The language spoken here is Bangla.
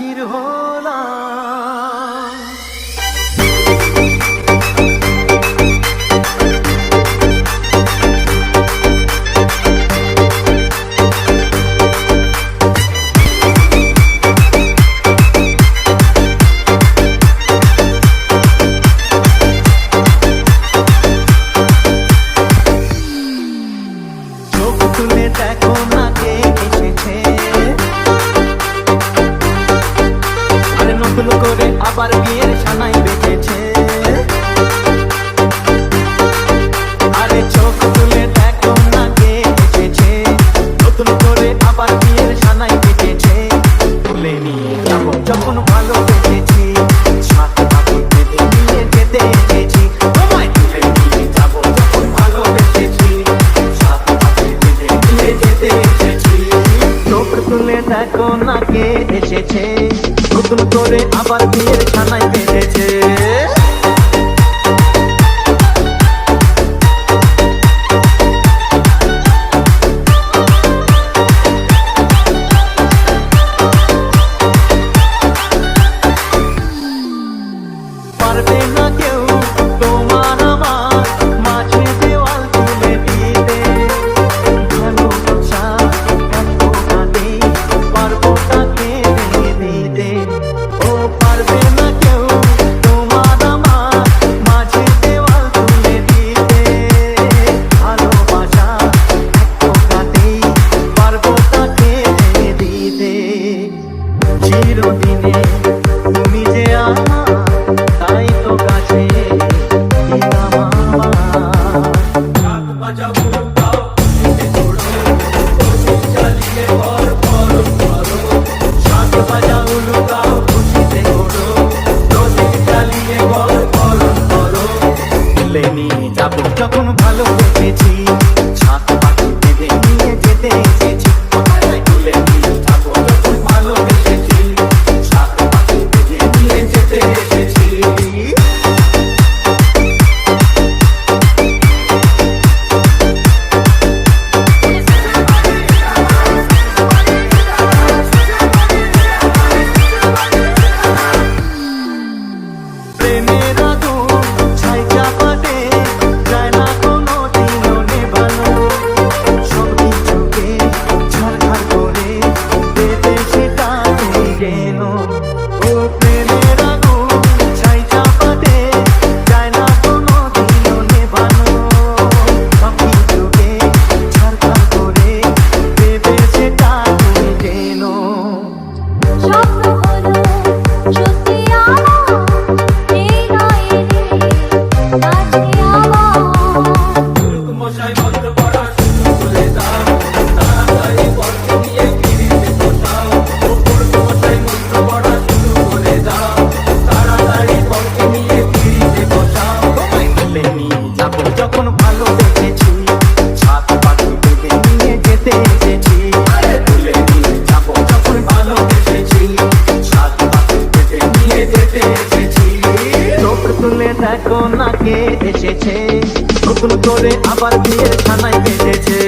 きる方 আবার বিয়ের সানাই বেঁধেছে আরে চোখ তুলে দেখো না কে এসেছে। নতুন করে আবার বিয়ের সানাই যখন আবার বিয়ের খানায় দেখো না কে এসেছে। নতুন করে আবার বিয়ের খানায় বেঁধেছে